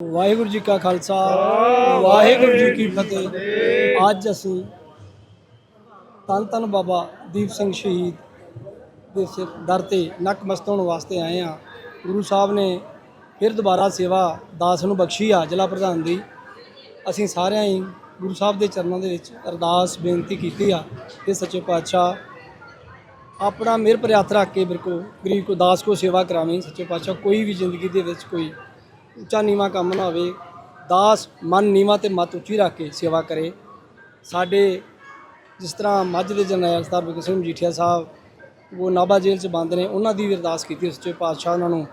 ਵਾਹਿਗੁਰੂ ਜੀ ਕਾ ਖਾਲਸਾ, ਵਾਹਿਗੁਰੂ ਜੀ ਕੀ ਫਤਿਹ। ਅੱਜ ਅਸੀਂ ਧੰਨ ਧੰਨ ਬਾਬਾ ਦੀਪ ਸਿੰਘ ਸ਼ਹੀਦ ਦੇ ਸਿਰ ਦਰ ਤੇ ਨਕਮਸਤ ਹੋਣ ਵਾਸਤੇ ਆਏ ਆ ਗੁਰੂ ਸਾਹਿਬ ਨੇ ਫਿਰ ਦੁਬਾਰਾ ਸੇਵਾ ਦਾਸ ਨੂੰ ਬਖਸ਼ੀ ਆ, ਜ਼ਿਲ੍ਹਾ ਪ੍ਰਧਾਨ ਦੀ। ਅਸੀਂ ਸਾਰਿਆਂ ਹੀ ਗੁਰੂ ਸਾਹਿਬ ਦੇ ਚਰਨਾਂ ਦੇ ਵਿੱਚ ਅਰਦਾਸ, ਬੇਨਤੀ ਕੀਤੀ ਆ ਕਿ ਸੱਚੇ ਪਾਤਸ਼ਾਹ ਆਪਣਾ ਮਿਹਰ ਪਰ ਹੱਥ ਰੱਖ ਕੇ ਬਿਰਕੋ ਗਰੀਬ ਕੋ, ਦਾਸ ਕੋ ਸੇਵਾ ਕਰਾਵੇਂ। ਸੱਚੇ ਪਾਤਸ਼ਾਹ, ਕੋਈ ਵੀ ਜ਼ਿੰਦਗੀ ਦੇ ਵਿੱਚ ਕੋਈ ਉੱਚਾ ਨੀਵਾ ਕੰਮ ਨਾ ਹੋਵੇ, ਦਾਸ ਮਨ ਨੀਵਾ ਤੇ ਮਤ ਉੱਚੀ ਰੱਖ ਕੇ ਸੇਵਾ ਕਰੇ। ਸਾਡੇ ਜਿਸ ਤਰ੍ਹਾਂ ਮੱਝ ਦੇ ਜਰਨੈਲ ਸਰਦਾਰ ਬਿਕਰਮ ਸਿੰਘ ਮਜੀਠੀਆ ਸਾਹਿਬ, ਉਹ ਨਾਭਾ ਜੇਲ੍ਹ 'ਚ ਬੰਦ ਨੇ, ਉਹਨਾਂ ਦੀ ਵੀ ਅਰਦਾਸ ਕੀਤੀ ਸੱਚੇ ਪਾਤਸ਼ਾਹ ਉਹਨਾਂ ਨੂੰ।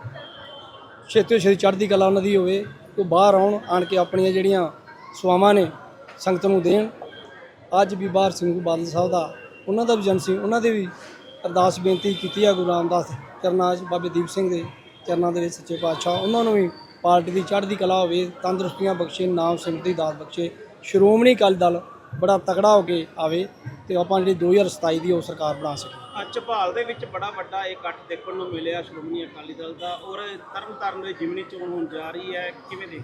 ਛੇਤੀ ਛੇਤੀ ਚੜ੍ਹਦੀ ਕਲਾ ਉਹਨਾਂ ਦੀ ਹੋਵੇ ਉਹ ਬਾਹਰ ਆਉਣ, ਆਣ ਕੇ ਆਪਣੀਆਂ ਜਿਹੜੀਆਂ ਸਵਾਵਾਂ ਨੇ ਸੰਗਤ ਨੂੰ ਦੇਣ। ਅੱਜ ਵੀ ਬਾਹਰ ਸਿੰਘ ਬਾਦਲ ਸਾਹਿਬ ਦਾ, ਉਹਨਾਂ ਦਾ ਵੀ ਜਨ ਸੀ, ਉਹਨਾਂ ਦੇ ਵੀ ਅਰਦਾਸ ਬੇਨਤੀ ਕੀਤੀ ਆ ਗੁਰੂ ਰਾਮਦਾਸ ਚਰਨਾਂ 'ਚ, ਬਾਬੇ ਦੀਪ ਸਿੰਘ ਦੇ ਚਰਨਾਂ ਦੇ ਵਿੱਚ ਸੱਚੇ ਪਾਤਸ਼ਾਹ, ਉਹਨਾਂ ਨੂੰ ਵੀ ਪਾਰਟੀ ਦੀ ਚੜ੍ਹਦੀ ਕਲਾ ਹੋਵੇ ਤੰਦਰੁਸਤੀਆਂ ਬਖਸ਼ੇ ਨਾਮ ਸਿਮਰਤੀ ਦਾਤ ਬਖਸ਼ੇ ਸ਼੍ਰੋਮਣੀ ਅਕਾਲੀ ਦਲ ਬੜਾ ਤਕੜਾ ਹੋ ਕੇ ਆਵੇ ਤੇ ਆਪਾਂ ਜਿਹੜੀ 2027 ਦੀ ਉਹ ਸਰਕਾਰ ਬਣਾ ਸਕੀਏ। ਅੱਜ ਝਪਾਲ ਦੇ ਵਿੱਚ ਬੜਾ ਵੱਡਾ ਇਕੱਠ ਦੇਖਣ ਨੂੰ ਮਿਲਿਆ ਸ਼੍ਰੋਮਣੀ ਅਕਾਲੀ ਦਲ ਦਾ। ਔਰ ਤਰਨਤਾਰਨ ਦੇ ਜਿਮਨੀ ਚੋਣ ਹੋਣ ਜਾ ਰਹੀ ਹੈ ਕਿਵੇਂ ਦੇ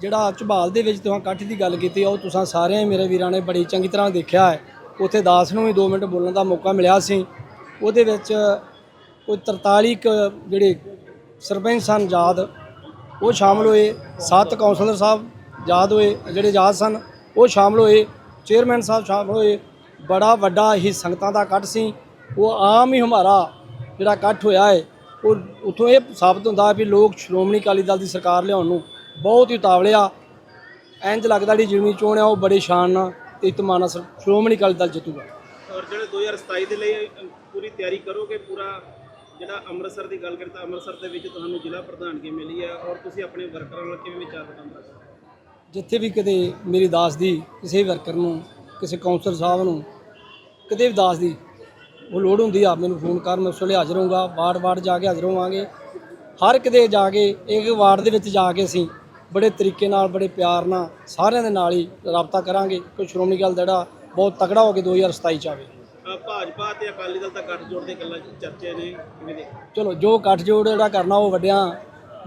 ਜਿਹੜਾ ਝਬਾਲ ਦੇ ਵਿੱਚ ਤੁਸੀਂ ਇਕੱਠ ਦੀ ਗੱਲ ਕੀਤੀ ਉਹ ਤੁਸੀਂ ਸਾਰਿਆਂ ਮੇਰੇ ਵੀਰਾਂ ਨੇ ਬੜੀ ਚੰਗੀ ਤਰ੍ਹਾਂ ਦੇਖਿਆ ਹੈ। ਉੱਥੇ ਦਾਸ ਨੂੰ ਵੀ 2 ਮਿੰਟ ਬੋਲਣ ਦਾ ਮੌਕਾ ਮਿਲਿਆ ਸੀ। ਉਹਦੇ ਵਿੱਚ ਕੋਈ 43 ਕੁ ਜਿਹੜੇ ਸਰਪੰਚ ਸਨ ਯਾਦ ਉਹ ਸ਼ਾਮਲ ਹੋਏ, ਸੱਤ ਕਾਉਂਸਲਰ ਸਾਹਿਬ ਯਾਦ ਹੋਏ, ਜਿਹੜੇ ਯਾਦ ਸਨ, ਉਹ ਸ਼ਾਮਲ ਹੋਏ, ਚੇਅਰਮੈਨ ਸਾਹਿਬ ਸ਼ਾਮਲ ਹੋਏ। ਬੜਾ ਵੱਡਾ ਹੀ ਸੰਗਤਾਂ ਦਾ ਇਕੱਠ ਸੀ। ਉਹ ਆਮ ਹੀ ਹਮਾਰਾ ਜਿਹੜਾ ਇਕੱਠ ਹੋਇਆ ਹੈ, ਉਹ ਉਥੋਂ ਇਹ ਸਾਬਤ ਹੁੰਦਾ ਵੀ ਲੋਕ ਸ਼੍ਰੋਮਣੀ ਅਕਾਲੀ ਦਲ ਦੀ ਸਰਕਾਰ ਲਿਆਉਣ ਨੂੰ ਬਹੁਤ ਹੀ ਉਤਾਵਲਿਆ। ਆ ਇੰਜ ਲੱਗਦਾ ਜਿਹੜੀ ਜਿਮਨੀ ਚੋਣ ਆ, ਉਹ ਬੜੇ ਸ਼ਾਨ ਨਾਲ ਤੇ ਇਤਮਾਨ ਸ਼੍ਰੋਮਣੀ ਅਕਾਲੀ ਦਲ ਜਿੱਤੂਗਾ। ਔਰ ਜਿਹੜੇ 2027 ਦੇ ਲਈ ਪੂਰੀ ਤਿਆਰੀ ਕਰੋਗੇ, ਪੂਰਾ ਜਿਹੜਾ ਅੰਮ੍ਰਿਤਸਰ ਦੀ ਗੱਲ ਕਰੀਏ ਤਾਂ ਅੰਮ੍ਰਿਤਸਰ ਦੇ ਵਿੱਚ ਤੁਹਾਨੂੰ ਜ਼ਿਲ੍ਹਾ ਪ੍ਰਧਾਨਗੀ ਮਿਲੀ ਹੈ ਔਰ ਤੁਸੀਂ ਆਪਣੇ ਵਰਕਰਾਂ ਨਾਲ ਕਿਵੇਂ ਵਿਚਾਰ ਵਟਾਂਦਰਾ ਜਿੱਥੇ ਵੀ ਕਦੇ ਮੇਰੀ ਦਾਸ ਦੀ ਕਿਸੇ ਵਰਕਰ ਨੂੰ, ਕਿਸੇ ਕਾਉਂਸਲਰ ਸਾਹਿਬ ਨੂੰ ਕਦੇ ਵੀ ਦਾਸ ਦੀ ਉਹ ਲੋੜ ਹੁੰਦੀ ਆ ਮੈਨੂੰ ਫੋਨ ਕਰ ਮੈਂ ਉਸ ਵੇਲੇ ਹਾਜ਼ਰ ਹੋਊਗਾ ਵਾਰਡ ਵਾਰਡ ਜਾ ਕੇ ਹਾਜ਼ਰ ਹੋਵਾਂਗੇ। ਹਰ ਕਿਤੇ ਜਾ ਕੇ, ਇੱਕ ਵਾਰਡ ਦੇ ਵਿੱਚ ਜਾ ਕੇ ਅਸੀਂ ਬੜੇ ਤਰੀਕੇ ਨਾਲ, ਬੜੇ ਪਿਆਰ ਨਾਲ ਸਾਰਿਆਂ ਦੇ ਨਾਲ ਹੀ ਰਾਬਤਾ ਕਰਾਂਗੇ। ਕੋਈ ਸ਼੍ਰੋਮਣੀ ਗੱਲ ਜਿਹੜਾ ਬਹੁਤ ਤਕੜਾ ਹੋ ਕੇ 2027 ਚ ਆਵੇ ਭਾਜਪਾ ਤੇ ਅਕਾਲੀ ਦਲ ਦਾ ਗੱਠਜੋੜ ਦੇ ਗੱਲਾਂ ਚਰਚੇ ਨੇ ਕਿਵੇਂ ਦੇ ਚਲੋ ਜੋ ਗੱਠਜੋੜ ਜਿਹੜਾ ਕਰਨਾ ਉਹ ਵੱਡਿਆਂ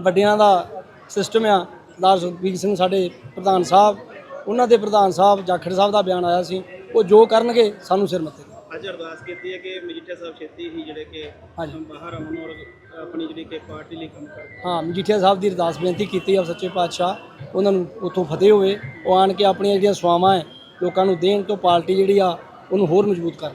ਵੱਡਿਆਂ ਦਾ ਸਿਸਟਮ ਆ। ਸਰਦਾਰ ਸੁਖਬੀਰ ਸਿੰਘ ਸਾਡੇ ਪ੍ਰਧਾਨ ਸਾਹਿਬ ਉਹਨਾਂ ਦੇ ਪ੍ਰਧਾਨ ਸਾਹਿਬ ਜਾਖੜ ਸਾਹਿਬ ਦਾ ਬਿਆਨ ਆਇਆ ਸੀ। ਉਹ ਜੋ ਕਰਨਗੇ ਸਾਨੂੰ ਸਿਰ ਮੱਥੇ ਅੱਜ ਅਰਦਾਸ ਕੀਤੀ ਹੈ ਕਿ ਮਜੀਠੀਆ ਸਾਹਿਬ ਛੇਤੀ ਹੀ ਜਿਹੜੇ ਕਿ। ਬਾਹਰ ਆਉਣ ਔਰ ਆਪਣੀ ਜਿਹੜੀ ਕਿ ਪਾਰਟੀ ਲਈ ਕੰਮ ਕਰਨ। ਹਾਂ ਮਜੀਠੀਆ ਸਾਹਿਬ ਦੀ ਅਰਦਾਸ ਬੇਨਤੀ ਕੀਤੀ ਆ ਸੱਚੇ ਪਾਤਸ਼ਾਹ ਉਹਨਾਂ ਨੂੰ ਉੱਥੋਂ ਫਤਿਹ ਹੋਵੇ। ਉਹ ਆਣ ਕੇ ਆਪਣੀਆਂ ਜਿਹੜੀਆਂ ਸਵਾਵਾਂ ਹੈ ਲੋਕਾਂ ਨੂੰ ਦੇਣ ਤੋਂ ਪਾਰਟੀ ਜਿਹੜੀ ਆ ਉਹਨੂੰ ਹੋਰ ਮਜ਼ਬੂਤ ਕਰਨ।